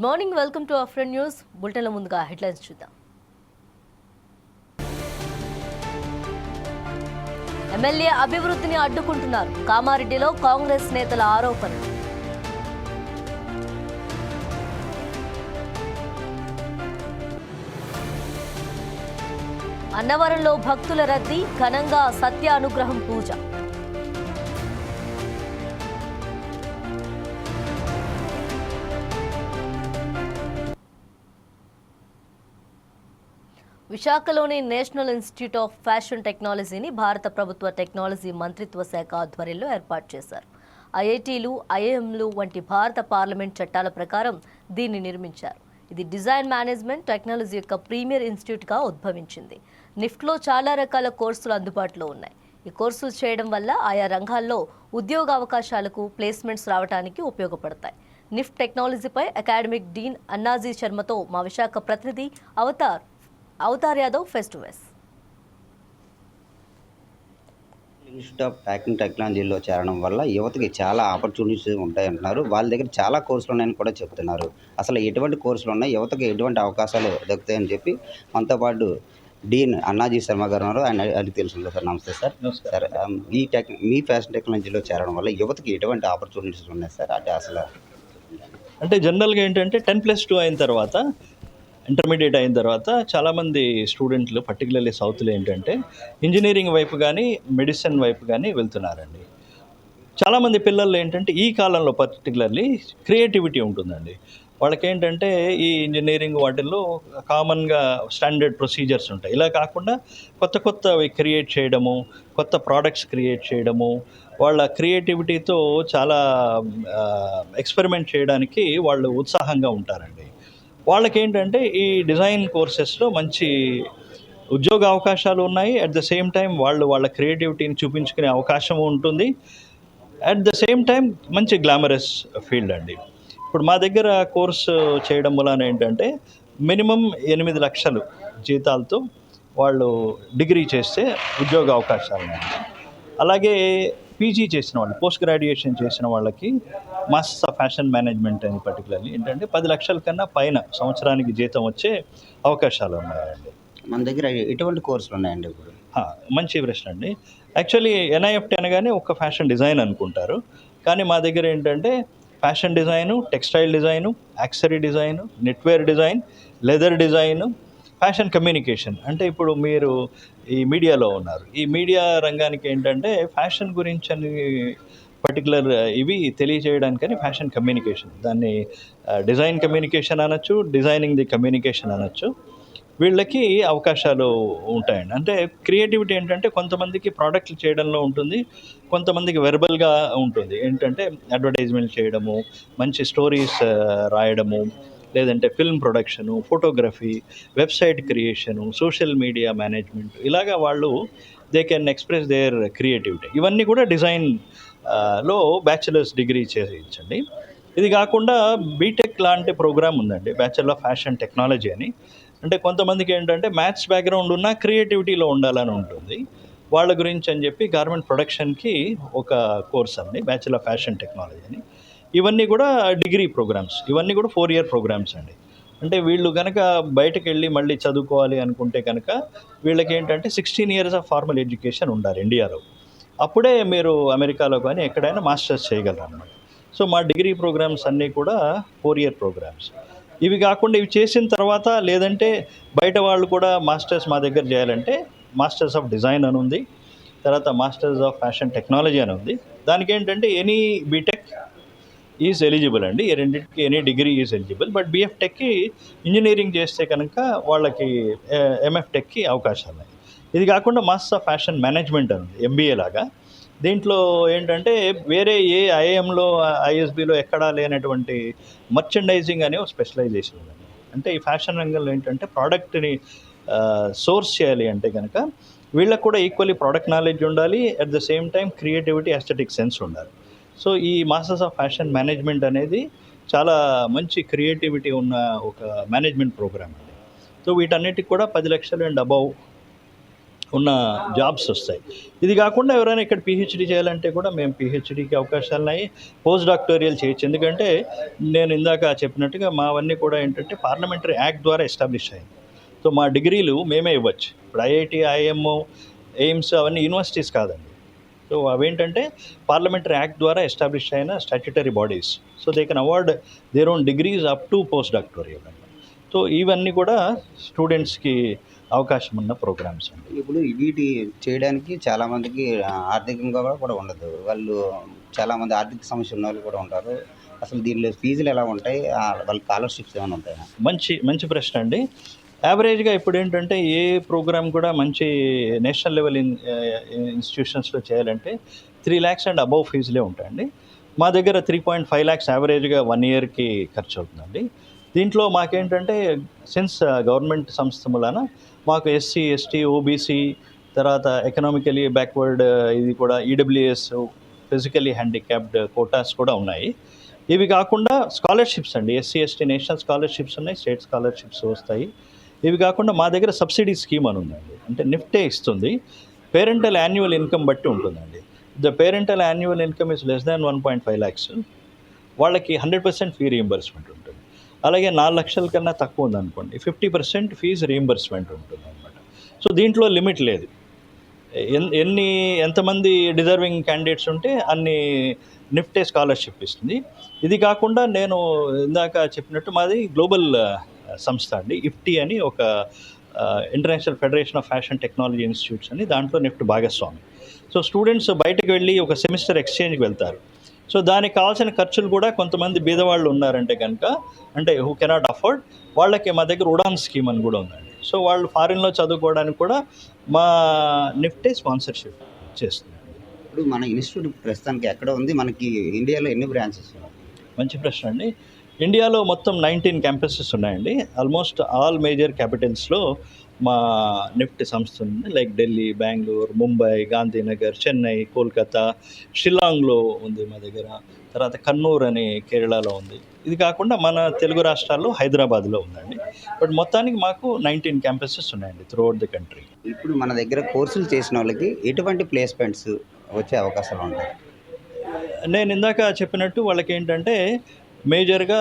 Good morning welcome to a friend news బులెటిన్ల ముందుగా headlines చూద్దాం. MLA అభివృద్ధిని అడ్డుకుంటున్నారు. కామారెడ్డిలో కాంగ్రెస్ నేతల ఆరోపణలు అన్నవరంలో భక్తుల రద్దీ ఘనంగా సత్య అనుగ్రహం పూజ. విశాఖలోని నేషనల్ ఇన్స్టిట్యూట్ ఆఫ్ ఫ్యాషన్ టెక్నాలజీని భారత ప్రభుత్వ టెక్నాలజీ మంత్రిత్వ శాఖ ఆధ్వర్యంలో ఏర్పాటు చేశారు. ఐఐటీలు ఐఐఎంలు వంటి భారత పార్లమెంట్ చట్టాల ప్రకారం దీన్ని నిర్మించారు. ఇది డిజైన్ మేనేజ్మెంట్ టెక్నాలజీ యొక్క ప్రీమియర్ ఇన్స్టిట్యూట్గా ఉద్భవించింది. నిఫ్ట్లో చాలా రకాల కోర్సులు అందుబాటులో ఉన్నాయి. ఈ కోర్సులు చేయడం వల్ల ఆయా రంగాల్లో ఉద్యోగ అవకాశాలకు ప్లేస్మెంట్స్ రావడానికి ఉపయోగపడతాయి. నిఫ్ట్ టెక్నాలజీపై అకాడమిక్ డీన్ అన్నాజీ శర్మతో మా విశాఖ ప్రతినిధి Avatar Avatar Yadav face to face. Institute of packing టెక్నాలజీలో చేరడం వల్ల యువతకి చాలా ఆపర్చునిటీస్ ఉంటాయంటున్నారు. వాళ్ళ దగ్గర చాలా కోర్సులు ఉన్నాయని కూడా చెప్తున్నారు. అసలు ఎటువంటి కోర్సులు ఉన్నాయి? యువతకి ఎటువంటి అవకాశాలు దక్కుతాయని చెప్పి మనతో పాటు డీన్ అన్నాజీ శర్మ గారు ఉన్నారు. ఆయన అడిగి తెలుసుకుంటారు సార్. నమస్తే సార్. సార్ మీ టెక్ మీ ఫ్యాషన్ టెక్నాలజీలో చేరడం వల్ల యువతకి ఎటువంటి ఆపర్చునిటీస్ ఉన్నాయి సార్? అంటే అసలు అంటే జనరల్గా ఏంటంటే టెన్ ప్లస్ టూ అయిన తర్వాత ఇంటర్మీడియట్ అయిన తర్వాత చాలామంది స్టూడెంట్లు పర్టికులర్లీ సౌత్లో ఏంటంటే ఇంజనీరింగ్ వైపు కానీ మెడిసిన్ వైపు కానీ వెళ్తున్నారండి. చాలామంది పిల్లలు ఏంటంటే ఈ కాలంలో పర్టికులర్లీ క్రియేటివిటీ ఉంటుందండి. వాళ్ళకి ఏంటంటే ఈ ఇంజనీరింగ్ వాటిల్లో కామన్గా స్టాండర్డ్ ప్రొసీజర్స్ ఉంటాయి. ఇలా కాకుండా కొత్త కొత్తవి క్రియేట్ చేయడము కొత్త ప్రోడక్ట్స్ క్రియేట్ చేయడము వాళ్ళ క్రియేటివిటీతో చాలా ఎక్స్పెరిమెంట్ చేయడానికి వాళ్ళు ఉత్సాహంగా ఉంటారండి. వాళ్ళకి ఏంటంటే ఈ డిజైన్ కోర్సెస్లో మంచి ఉద్యోగ అవకాశాలు ఉన్నాయి. అట్ ద సేమ్ టైం వాళ్ళు వాళ్ళ క్రియేటివిటీని చూపించుకునే అవకాశం ఉంటుంది. అట్ ద సేమ్ టైం మంచి గ్లామరస్ ఫీల్డ్ అండి. ఇప్పుడు మా దగ్గర కోర్సు చేయడం వలన ఏంటంటే మినిమం ఎనిమిది లక్షలు జీతాలతో వాళ్ళు డిగ్రీ చేస్తే ఉద్యోగ అవకాశాలు ఉన్నాయి. అలాగే పీజీ చేసిన వాళ్ళు పోస్ట్ గ్రాడ్యుయేషన్ చేసిన వాళ్ళకి మాస్టర్స్ ఆఫ్ ఫ్యాషన్ మేనేజ్మెంట్ అని పర్టికులర్లీ ఏంటంటే పది లక్షల కన్నా పైన సంవత్సరానికి జీతం వచ్చే అవకాశాలు ఉన్నాయండి. మన దగ్గర ఎటువంటి కోర్సులు ఉన్నాయండి ఇప్పుడు? మంచి ప్రశ్న అండి. యాక్చువల్లీ ఎన్ఐఎఫ్టీ అనగానే ఒక ఫ్యాషన్ డిజైన్ అనుకుంటారు. కానీ మా దగ్గర ఏంటంటే fashion design textile design accessory design knitwear design leather design fashion communication అంటే ఇప్పుడు మీరు ఈ మీడియాలో ఉన్నారు. ఈ మీడియా రంగానికి ఏంటంటే ఫ్యాషన్ గురించి అని పర్టికులర్ ఇవి తెలియజేయడానికని ఫ్యాషన్ కమ్యూనికేషన్ దాన్ని డిజైన్ కమ్యూనికేషన్ అనొచ్చు డిజైనింగ్ ది కమ్యూనికేషన్ అనొచ్చు. వీళ్ళకి అవకాశాలు ఉంటాయండి. అంటే క్రియేటివిటీ ఏంటంటే కొంతమందికి ప్రోడక్ట్లు చేయడంలో ఉంటుంది కొంతమందికి వెర్బల్గా ఉంటుంది. ఏంటంటే అడ్వర్టైజ్మెంట్ చేయడము మంచి స్టోరీస్ రాయడము లేదంటే film production photography website creation social media management ఇలాగా వాళ్ళు they can express their creativity ఇవన్నీ కూడా డిజైన్లో బ్యాచిలర్స్ డిగ్రీ చేయించండి. ఇది కాకుండా బీటెక్ లాంటి ప్రోగ్రామ్ ఉందండి బ్యాచిలర్ ఆఫ్ ఫ్యాషన్ టెక్నాలజీ అని. అంటే కొంతమందికి ఏంటంటే మ్యాథ్స్ బ్యాక్గ్రౌండ్ ఉన్న క్రియేటివిటీలో ఉండాలని ఉంటుంది. వాళ్ళ గురించి అని చెప్పి గార్మెంట్ ప్రొడక్షన్కి ఒక కోర్స్ అండి బ్యాచిలర్ ఆఫ్ ఫ్యాషన్ టెక్నాలజీ అని. ఇవన్నీ కూడా డిగ్రీ ప్రోగ్రామ్స్. ఇవన్నీ కూడా ఫోర్ ఇయర్ ప్రోగ్రామ్స్ అండి. అంటే వీళ్ళు కనుక బయటకు వెళ్ళి మళ్ళీ చదువుకోవాలి అనుకుంటే కనుక వీళ్ళకి ఏంటంటే sixteen years of formal education ఉండాలి ఇండియాలో. అప్పుడే మీరు అమెరికాలో కానీ ఎక్కడైనా మాస్టర్స్ చేయగలరు అనమాట సో మా డిగ్రీ ప్రోగ్రామ్స్ అన్నీ కూడా ఫోర్ ఇయర్ ప్రోగ్రామ్స్. ఇవి కాకుండా ఇవి చేసిన తర్వాత లేదంటే బయట వాళ్ళు కూడా మాస్టర్స్ మా దగ్గర చేయాలంటే మాస్టర్స్ ఆఫ్ డిజైన్ అని ఉంది తర్వాత మాస్టర్స్ ఆఫ్ ఫ్యాషన్ టెక్నాలజీ అని ఉంది. దానికి ఏంటంటే ఎనీ బీటెక్ ఈజ్ ఎలిజిబుల్ అండి. ఈ రెండింటికి any degree is eligible but BF techie engineering చేస్తే కనుక వాళ్ళకి ఎంఎఫ్ టెక్కి అవకాశాలు ఉన్నాయి. ఇది కాకుండా మాస్టర్ ఆఫ్ ఫ్యాషన్ మేనేజ్మెంట్ అని ఎంబీఏ లాగా. దీంట్లో ఏంటంటే వేరే ఏ ఐఏఎంలో ఐఎస్బిలో ఎక్కడా లేనటువంటి మర్చెండైజింగ్ అనే ఒక స్పెషలైజేషన్ ఉందండి అంటే ఈ ఫ్యాషన్ రంగంలో ఏంటంటే ప్రోడక్ట్ని సోర్స్ చేయాలి అంటే కనుక వీళ్ళకు కూడా ఈక్వల్లీ ప్రోడక్ట్ నాలెడ్జ్ ఉండాలి. At the same time creativity aesthetic sense ఉండాలి. సో ఈ మాస్టర్స్ ఆఫ్ ఫ్యాషన్ మేనేజ్మెంట్ అనేది చాలా మంచి క్రియేటివిటీ ఉన్న ఒక మేనేజ్మెంట్ ప్రోగ్రామ్ అండి. సో వీటన్నిటికి కూడా పది లక్షలు అండ్ అబౌవ్ ఉన్న జాబ్స్ వస్తాయి. ఇది కాకుండా ఎవరైనా ఇక్కడ పిహెచ్డి చేయాలంటే కూడా మేము పిహెచ్డికి అవకాశాలు ఉన్నాయి. పోస్ట్ డాక్టోరియల్ చేయొచ్చు. ఎందుకంటే నేను ఇందాక చెప్పినట్టుగా మావన్నీ కూడా ఏంటంటే పార్లమెంటరీ యాక్ట్ ద్వారా ఎస్టాబ్లిష్ అయ్యింది సో మా డిగ్రీలు మేమే ఇవ్వచ్చు. ఇప్పుడు ఐఐటి ఐఎంఓ ఎయిమ్స్ అవన్నీ యూనివర్సిటీస్ కాదండి. సో అవేంటంటే పార్లమెంటరీ యాక్ట్ ద్వారా ఎస్టాబ్లిష్ అయిన statutory bodies. So they can award their own degrees up to post doctoral so ఇవన్నీ కూడా స్టూడెంట్స్కి అవకాశం ఉన్న ప్రోగ్రామ్స్ అండి. ఇప్పుడు వీటి చేయడానికి చాలా మందికి ఆ, ఆర్థికంగా కూడా ఉండదు. వాళ్ళు చాలా మంది ఆర్థిక సమస్య ఉన్న వాళ్ళు కూడా ఉంటారు. అసలు దీనిలో ఫీజులు ఎలా ఉంటాయి? వాళ్ళ స్కాలర్షిప్స్ ఏమైనా ఉంటాయా? మంచి మంచి ప్రశ్న అండి. యావరేజ్గా ఇప్పుడు ఏంటంటే ఏ ప్రోగ్రామ్ కూడా మంచి నేషనల్ లెవెల్ ఇన్ ఇన్స్టిట్యూషన్స్లో చేయాలంటే త్రీ ల్యాక్స్ అండ్ అబౌవ్ ఫీజులే ఉంటాయండి. మా దగ్గర త్రీ పాయింట్ ఫైవ్ ల్యాక్స్ యావరేజ్గా వన్ ఇయర్కి ఖర్చు అవుతుందండి దీంట్లో మాకేంటంటే సిన్స్ గవర్నమెంట్ సంస్థ వలన మాకు ఎస్సీ ఎస్టీ ఓబీసీ తర్వాత ఎకనామికలీ బ్యాక్వర్డ్ ఇది కూడా ఈడబ్ల్యూఎస్ ఫిజికలీ హ్యాండిక్యాప్డ్ కోటాస్ కూడా ఉన్నాయి. ఇవి కాకుండా స్కాలర్షిప్స్ అండి. ఎస్సీ ఎస్టీ నేషనల్ స్కాలర్షిప్స్ ఉన్నాయి స్టేట్ స్కాలర్షిప్స్ వస్తాయి. ఇవి కాకుండా మా దగ్గర సబ్సిడీ స్కీమ్ అని ఉందండి. అంటే నిఫ్టే ఇస్తుంది. పేరెంటల్ యాన్యువల్ ఇన్కమ్ బట్టి ఉంటుందండి. The parental annual income is less than one point five lakhs. వాళ్ళకి హండ్రెడ్ పర్సెంట్ ఫీ రీయింబర్స్మెంట్ ఉంటుంది. అలాగే నాలుగు లక్షల కన్నా తక్కువ ఉందనుకోండి. ఫిఫ్టీ పర్సెంట్ ఫీజు రీయింబర్స్మెంట్ ఉంటుంది అనమాట సో దీంట్లో లిమిట్ లేదు. ఎన్ని ఎంతమంది డిజర్వింగ్ క్యాండిడేట్స్ ఉంటే అన్ని నిఫ్టే స్కాలర్షిప్ ఇస్తుంది. ఇది కాకుండా నేను ఇందాక చెప్పినట్టు మాది గ్లోబల్ సంస్థ అండి. ఇఫ్టీ అని ఒక international federation of fashion technology institutes అని దాంట్లో నిఫ్ట్ భాగస్వామి. సో స్టూడెంట్స్ బయటకు వెళ్ళి ఒక సెమిస్టర్ ఎక్స్చేంజ్కి వెళ్తారు. సో దానికి కావాల్సిన ఖర్చులు కూడా కొంతమంది బీదవాళ్ళు ఉన్నారంటే కనుక అంటే హూ కెనాట్ అఫోర్డ్ వాళ్ళకి మా దగ్గర ఉడాన్ స్కీమ్ అని కూడా ఉందండి. సో వాళ్ళు ఫారిన్లో చదువుకోవడానికి కూడా మా నిఫ్టే స్పాన్సర్షిప్ చేస్తుంది ఇప్పుడు మన ఇన్స్టిట్యూట్ ప్రస్తుతానికి ఎక్కడ ఉంది? మనకి ఇండియాలో ఎన్ని బ్రాంచెస్ మంచి ప్రశ్న అండి. ఇండియాలో మొత్తం నైన్టీన్ క్యాంపసెస్ ఉన్నాయండి. ఆల్మోస్ట్ ఆల్ మేజర్ క్యాపిటల్స్లో మా నిఫ్ట్ సంస్థ ఉంది. లైక్ ఢిల్లీ బెంగళూరు ముంబై గాంధీనగర్ చెన్నై కోల్కతా షిల్లాంగ్లో ఉంది మా దగ్గర. తర్వాత కన్నూర్ అని కేరళలో ఉంది. ఇది కాకుండా మన తెలుగు రాష్ట్రాల్లో హైదరాబాద్లో ఉందండి. బట్ మొత్తానికి మాకు నైన్టీన్ క్యాంపసెస్ ఉన్నాయండి త్రూ అవుట్ ది కంట్రీ ఇప్పుడు మన దగ్గర కోర్సులు చేసిన వాళ్ళకి ఎటువంటి ప్లేస్మెంట్స్ వచ్చే అవకాశాలు ఉంటాయి? నేను ఇందాక చెప్పినట్టు వాళ్ళకి ఏంటంటే మేజర్గా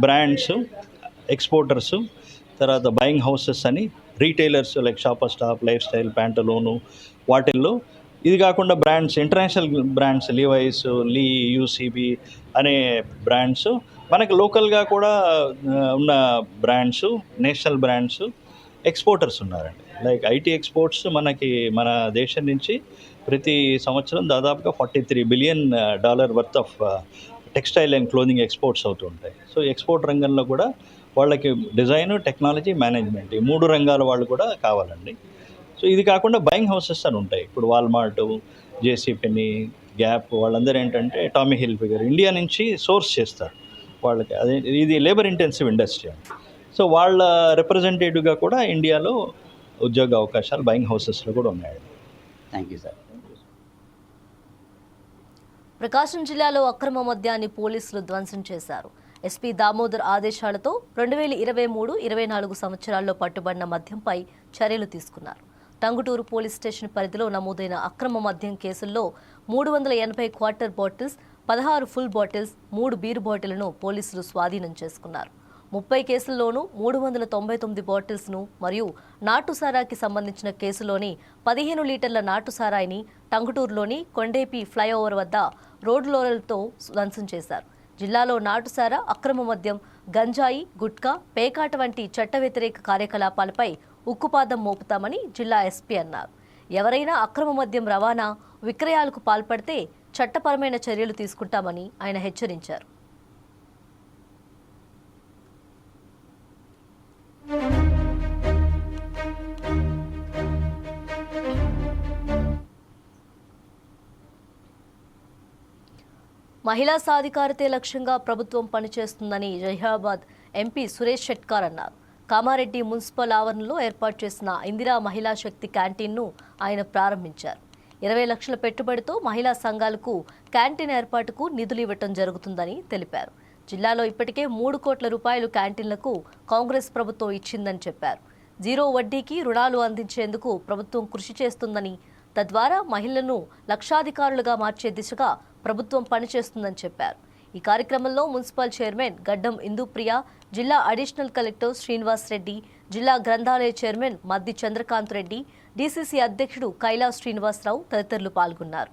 బ్రాండ్స్ ఎక్స్పోర్టర్స్ తర్వాత బయింగ్ హౌసెస్ అని retailers like Shoppers Stop Lifestyle Pantaloon వాటిల్లో. ఇది కాకుండా brands international brands Levi's Lee UCB అనే బ్రాండ్స్. మనకి లోకల్గా కూడా ఉన్న బ్రాండ్స్ నేషనల్ బ్రాండ్స్ ఎక్స్పోర్టర్స్ ఉన్నారండి. లైక్ ఐటీ ఎక్స్పోర్ట్స్ మనకి మన దేశం నుంచి ప్రతి సంవత్సరం దాదాపుగా forty three billion dollar worth of textile and clothing exports అవుతూ ఉంటాయి. సో ఎక్స్పోర్ట్ రంగంలో కూడా వాళ్ళకి డిజైన్ టెక్నాలజీ మేనేజ్మెంట్ ఈ మూడు రంగాల వాళ్ళు కూడా కావాలండి. సో ఇది కాకుండా బయింగ్ హౌసెస్ అని ఉంటాయి. ఇప్పుడు వాల్మార్ట్ జేసీ గ్యాప్ వాళ్ళందరూ ఏంటంటే టామీ హిల్ ఫిగర్ ఇండియా నుంచి సోర్స్ చేస్తారు వాళ్ళకి. అదే ఇది లేబర్ ఇంటెన్సివ్ ఇండస్ట్రీ అండి. సో వాళ్ళ రిప్రజెంటేటివ్గా కూడా ఇండియాలో ఉద్యోగ అవకాశాలు బయింగ్ హౌసెస్లో కూడా ఉన్నాయి థ్యాంక్ యూ సార్. ప్రకాశం జిల్లాలో అక్రమ మద్యాన్ని పోలీసులు ధ్వంసం చేశారు. ఎస్పీ దామోదర్ ఆదేశాలతో రెండు వేల ఇరవై మూడు ఇరవై నాలుగు సంవత్సరాల్లో పట్టుబడిన మద్యంపై చర్యలు తీసుకున్నారు. టంగుటూరు పోలీస్ స్టేషన్ పరిధిలో నమోదైన అక్రమ మద్యం కేసుల్లో మూడు వందల ఎనభై క్వార్టర్ బాటిల్స్ పదహారు ఫుల్ బాటిల్స్ మూడు బీరు బాటిల్ను పోలీసులు స్వాధీనం చేసుకున్నారు. ముప్పై కేసుల్లోనూ మూడు వందల తొంభై తొమ్మిది బాటిల్స్ను మరియు నాటుసారాకి సంబంధించిన కేసులోని పదిహేను లీటర్ల నాటుసారాయిని టంగుటూరులోని కొండేపి ఫ్లైఓవర్ వద్ద రోడ్డు లోరలతో ధ్వంసం చేశారు. జిల్లాలో నాటుసారా అక్రమ మద్యం గంజాయి గుట్కా పేకాట వంటి చట్ట వ్యతిరేక కార్యకలాపాలపై ఉక్కుపాదం మోపుతామని జిల్లా ఎస్పీ అన్నారు. ఎవరైనా అక్రమ మద్యం రవాణా విక్రయాలకు పాల్పడితే చట్టపరమైన చర్యలు తీసుకుంటామని ఆయన హెచ్చరించారు. మహిళా సాధికారతే లక్ష్యంగా ప్రభుత్వం పనిచేస్తుందని జహీరాబాద్ ఎంపీ సురేష్ షెట్కార్ అన్నారు. కామారెడ్డి మున్సిపల్ ఆవరణలో ఏర్పాటు చేసిన ఇందిరా మహిళా శక్తి క్యాంటీన్ను ఆయన ప్రారంభించారు. ఇరవై లక్షల పెట్టుబడితో మహిళా సంఘాలకు క్యాంటీన్ ఏర్పాటుకు నిధులు ఇవ్వటం జరుగుతుందని తెలిపారు. జిల్లాలో ఇప్పటికే మూడు కోట్ల రూపాయలు క్యాంటీన్లకు కాంగ్రెస్ ప్రభుత్వం ఇచ్చిందని చెప్పారు. జీరో వడ్డీకి రుణాలు అందించేందుకు ప్రభుత్వం కృషి చేస్తుందని తద్వారా మహిళలను లక్షాధికారులుగా మార్చే దిశగా ప్రభుత్వం పనిచేస్తుందని చెప్పారు. ఈ కార్యక్రమంలో మున్సిపల్ చైర్మన్ గడ్డం ఇందుప్రియ జిల్లా అడిషనల్ కలెక్టర్ శ్రీనివాస్ రెడ్డి జిల్లా గ్రంథాలయ చైర్మన్ మద్ది చంద్రకాంత్ రెడ్డి డీసీసీ అధ్యక్షుడు కైలాస్ శ్రీనివాసరావు తదితరులు పాల్గొన్నారు.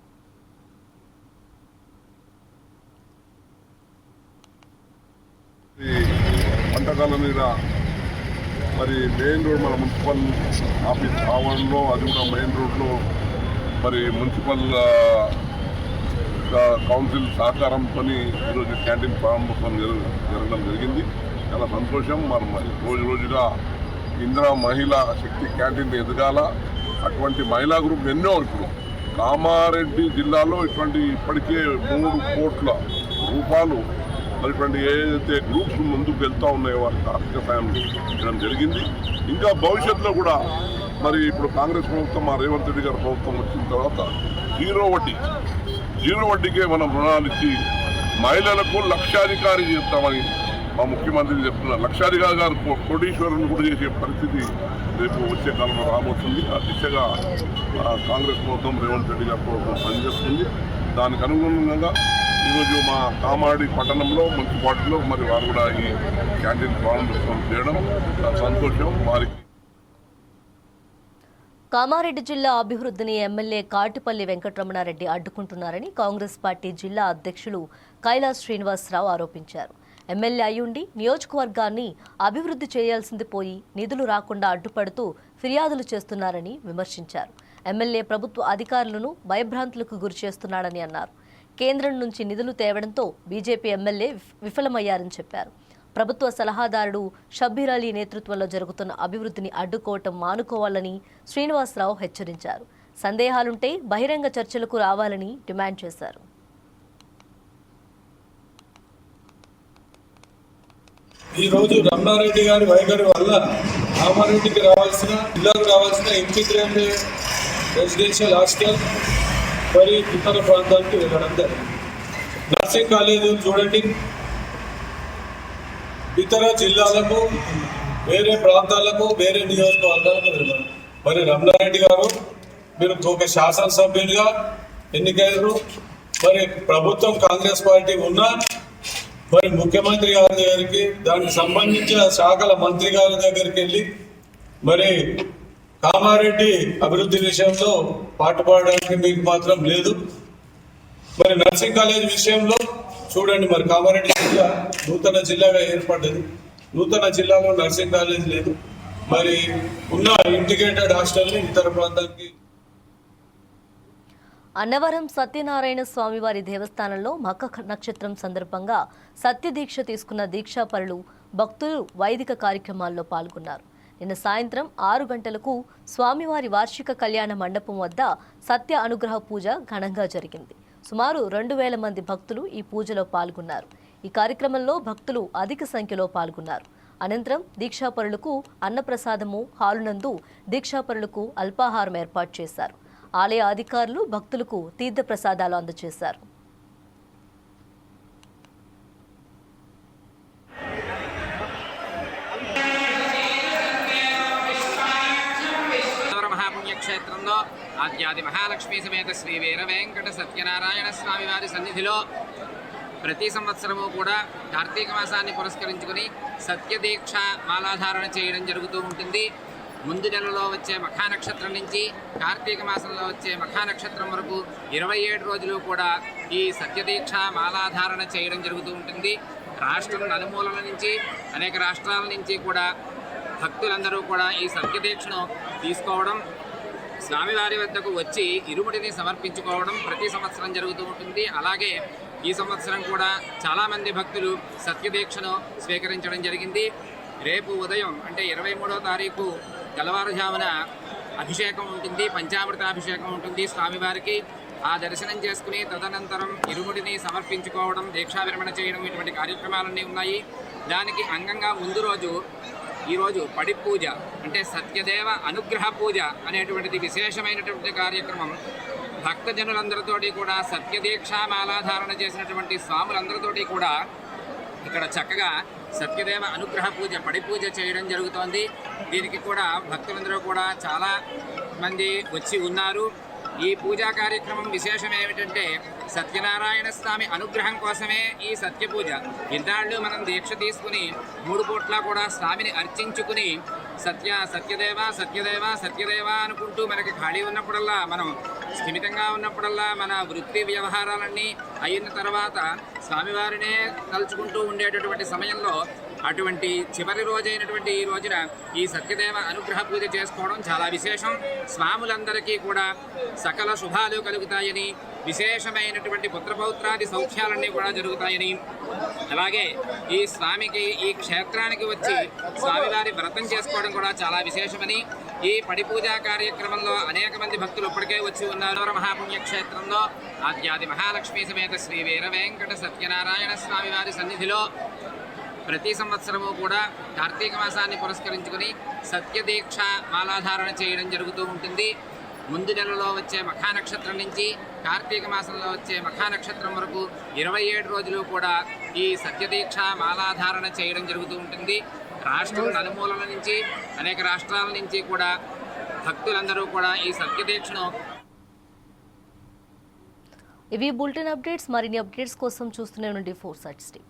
మీద మరి మెయిన్ రోడ్ మన మున్సిపల్ ఆఫీస్ ఆవరణలో అది కూడా మెయిన్ రోడ్లో మరి మున్సిపల్ కౌన్సిల్ సహకారంతో ఈరోజు క్యాంటీన్ ప్రారంభోత్సవం జరగ- జరగడం జరిగింది. చాలా సంతోషం. మరి మరి రోజు రోజుగా ఇందిరా మహిళా శక్తి క్యాంటీన్ ఎదగాల. అటువంటి మహిళా గ్రూప్ ఎన్నో ఇప్పుడు. కామారెడ్డి జిల్లాలో ఇటువంటి ఇప్పటికే మూడు కోట్ల రూపాయలు మరి ఇటువంటి ఏదైతే గ్రూప్స్ ముందుకు వెళ్తూ ఉన్నాయో వారికి ఆర్థిక సాయం చేయడం జరిగింది. ఇంకా భవిష్యత్తులో కూడా మరి ఇప్పుడు కాంగ్రెస్ ప్రభుత్వం మా రేవంత్ రెడ్డి గారి ప్రభుత్వం వచ్చిన తర్వాత జీరో వడ్డీ. జీరో వడ్డీకే మనం రుణాలు ఇచ్చి మహిళలకు లక్షాధికారి చేస్తామని మా ముఖ్యమంత్రి చెప్తున్నారు. లక్షాధికారి గారు కోటీశ్వరుని కూడా చేసే పరిస్థితి రేపు వచ్చే కాలంలో రాబోతుంది. ఆ దిశగా ఆ, కాంగ్రెస్ ప్రభుత్వం రేవంత్ రెడ్డి గారి ప్రభుత్వం పనిచేస్తుంది. దానికి అనుగుణంగా ఈరోజు మా కామారెడ్డి పట్టణంలో మున్సిపాలిటీలో మరి వారు కూడా ఈ క్యాంటీన్ ప్రారంభోత్సవం చేయడం సంతోషం వారికి కామారెడ్డి జిల్లా అభివృద్ధిని ఎమ్మెల్యే కాటిపల్లి వెంకటరమణారెడ్డి అడ్డుకుంటున్నారని కాంగ్రెస్ పార్టీ జిల్లా అధ్యక్షులు కైలాస్ శ్రీనివాసరావు ఆరోపించారు. ఎమ్మెల్యే అయ్యుండి నియోజకవర్గాన్ని అభివృద్ధి చేయాల్సింది పోయి నిధులు రాకుండా అడ్డుపడుతూ ఫిర్యాదులు చేస్తున్నారని విమర్శించారు. ఎమ్మెల్యే ప్రభుత్వ అధికారులను భయభ్రాంతులకు గురి చేస్తున్నాడని అన్నారు. కేంద్రం నుంచి నిధులు తేవడంతో బీజేపీ ఎమ్మెల్యే విఫలమయ్యారని చెప్పారు. ప్రభుత్వ సలహాదారుడు షబ్బీర్ అలీ నేతృత్వంలో జరుగుతున్న అభివృద్ధిని అడ్డుకోవటం మానుకోవాలని శ్రీనివాసరావు హెచ్చరించారు. సందేహాలుంటే బహిరంగ చర్చలకు రావాలని డిమాండ్ చేశారు. ఈ రోజు రమణారెడ్డి గారి వైఖరి వల్ల రామారెడ్డికి రావాల్సిన జిల్లాకు రావాల్సిన ఇంటిగ్రేటెడ్ రెసిడెన్షియల్ హాస్టల్ మరి ఇతర ప్రాంతానికి వెళ్ళడం జరిగింది. నర్సింగ్ కాలేజీలు చూడండి. ఇతర జిల్లాలకు వేరే ప్రాంతాలకు వేరే నియోజకవర్గాలకు వెళ్ళారు మరి రమణారెడ్డి గారు మీరు ఒక శాసనసభ్యునిగా ఎన్నికయ్యారు. మరి ప్రభుత్వం కాంగ్రెస్ పార్టీ ఉన్నా మరి ముఖ్యమంత్రి గారి దగ్గరికి దానికి సంబంధించిన శాఖల మంత్రి గారి దగ్గరికి వెళ్ళి మరి కామారెడ్డి అభివృద్ధి విషయంలో పాటుపడడానికి మీకు మాత్రం లేదు. మరి నర్సింగ్ కాలేజ్ విషయంలో చూడండి మరి కామారెడ్డి జిల్లా నూతన జిల్లాగా ఏర్పడ్డది. నూతన జిల్లాలో నర్సింగ్ కాలేజ్ లేదు. మరి ఉన్న ఇంటిగ్రేటెడ్ హాస్టల్ని ఇతర ప్రాంతానికి అన్నవరం సత్యనారాయణ స్వామివారి దేవస్థానంలో మక నక్షత్రం సందర్భంగా సత్యదీక్ష తీసుకున్న దీక్షాపరులు భక్తులు వైదిక కార్యక్రమాల్లో పాల్గొన్నారు. నిన్న సాయంత్రం ఆరు గంటలకు స్వామివారి వార్షిక కళ్యాణ మండపం వద్ద సత్య అనుగ్రహ పూజ ఘనంగా జరిగింది. సుమారు రెండు వేల మంది భక్తులు ఈ పూజలో పాల్గొన్నారు. ఈ కార్యక్రమంలో భక్తులు అధిక సంఖ్యలో పాల్గొన్నారు. అనంతరం దీక్షాపరులకు అన్నప్రసాదము హాలునందు దీక్షాపరులకు అల్పాహారం ఏర్పాటు చేశారు. ఆలయ అధికారులు భక్తులకు తీర్థ ప్రసాదాలు అందజేశారు అన్నవరం మహాపుణ్యక్షేత్రంలో ఆద్యాది మహాలక్ష్మీ సమేత శ్రీ వీర వెంకట సత్యనారాయణ స్వామి వారి సన్నిధిలో ప్రతి సంవత్సరము కూడా కార్తీక మాసాన్ని పురస్కరించుకుని సత్యదీక్ష మాలాధారణ చేయడం జరుగుతూ ఉంటుంది. ముందు నెలలో వచ్చే మఖానక్షత్రం నుంచి కార్తీక మాసంలో వచ్చే మఖానక్షత్రం వరకు ఇరవై ఏడు రోజులు కూడా ఈ సత్యదీక్ష మాలాధారణ చేయడం జరుగుతూ ఉంటుంది. రాష్ట్రం నలుమూలల నుంచి అనేక రాష్ట్రాల నుంచి కూడా భక్తులందరూ కూడా ఈ సత్యదీక్షను తీసుకోవడం స్వామివారి వద్దకు వచ్చి ఇరుముడిని సమర్పించుకోవడం ప్రతి సంవత్సరం జరుగుతూ ఉంటుంది. అలాగే ఈ సంవత్సరం కూడా చాలామంది భక్తులు సత్యదీక్షను స్వీకరించడం జరిగింది. రేపు ఉదయం అంటే ఇరవై మూడో తారీఖు తెల్లవారుజామున అభిషేకం ఉంటుంది. పంచామృతాభిషేకం ఉంటుంది స్వామివారికి. ఆ దర్శనం చేసుకుని తదనంతరం ఇరుముడిని సమర్పించుకోవడం దీక్షా విరమణ చేయడం ఇటువంటి కార్యక్రమాలన్నీ ఉన్నాయి. దానికి అంగంగా ముందు రోజు ఈరోజు పడి పూజ అంటే సత్యదేవ అనుగ్రహ పూజ అనేటువంటిది విశేషమైనటువంటి కార్యక్రమం. భక్తజనులందరితోటి కూడా సత్యదీక్ష మాలాధారణ చేసినటువంటి స్వాములందరితోటి కూడా ఇక్కడ చక్కగా సత్యదేవ అనుగ్రహ పూజ పడి పూజ చేయడం జరుగుతోంది. దీనికి కూడా భక్తులందరూ కూడా చాలా మంది వచ్చి ఉన్నారు. ఈ పూజా కార్యక్రమం విశేషం ఏమిటంటే సత్యనారాయణ స్వామి అనుగ్రహం కోసమే ఈ సత్య పూజ. ఇన్నాళ్ళు మనం దీక్ష తీసుకుని మూడు పూట్ల కూడా స్వామిని అర్చించుకుని సత్య సత్యదేవ సత్యదేవ సత్యదేవ అనుకుంటూ మనకి ఖాళీ ఉన్నప్పుడల్లా మనం స్థిమితంగా ఉన్నప్పుడల్లా మన వృత్తి వ్యవహారాలన్నీ అయిన తర్వాత స్వామివారినే తలుచుకుంటూ ఉండేటటువంటి సమయంలో అటువంటి చివరి రోజైనటువంటి ఈ రోజున ఈ సత్యదేవ అనుగ్రహ పూజ చేసుకోవడం చాలా విశేషం. స్వాములందరికీ కూడా సకల శుభాలు కలుగుతాయని విశేషమైనటువంటి పుత్రపౌత్రాది సౌఖ్యాలన్నీ కూడా జరుగుతాయని. అలాగే ఈ స్వామికి ఈ క్షేత్రానికి వచ్చి స్వామివారి వ్రతం చేసుకోవడం కూడా చాలా విశేషమని ఈ పడి పూజా కార్యక్రమంలో అనేక మంది భక్తులు ఇప్పటికే వచ్చి ఉన్నారు. మహాపుణ్యక్షేత్రంలో ఆద్యాది మహాలక్ష్మి సమేత శ్రీ వీర వెంకట సత్యనారాయణ స్వామివారి సన్నిధిలో ప్రతి సంవత్సరము కూడా కార్తీక మాసాన్ని పురస్కరించుకుని సత్యదీక్ష మాలాధారణ చేయడం జరుగుతూ ఉంటుంది. ముందు నెలలో వచ్చే మఖా నక్షత్రం నుంచి కార్తీక మాసంలో వచ్చే మఖా నక్షత్రం వరకు ఇరవై ఏడు రోజులు కూడా ఈ సత్యదీక్ష మాలాధారణ చేయడం జరుగుతూ ఉంటుంది. రాష్ట్రం నలుమూలల నుంచి అనేక రాష్ట్రాల నుంచి కూడా భక్తులందరూ కూడా ఈ సత్యదీక్షను ఇవి బులెటిన్ అప్డేట్స్ మరిన్ని అప్డేట్స్ కోసం చూస్తూనే ఉండండి ఫోర్ సైట్స్ టీవీ.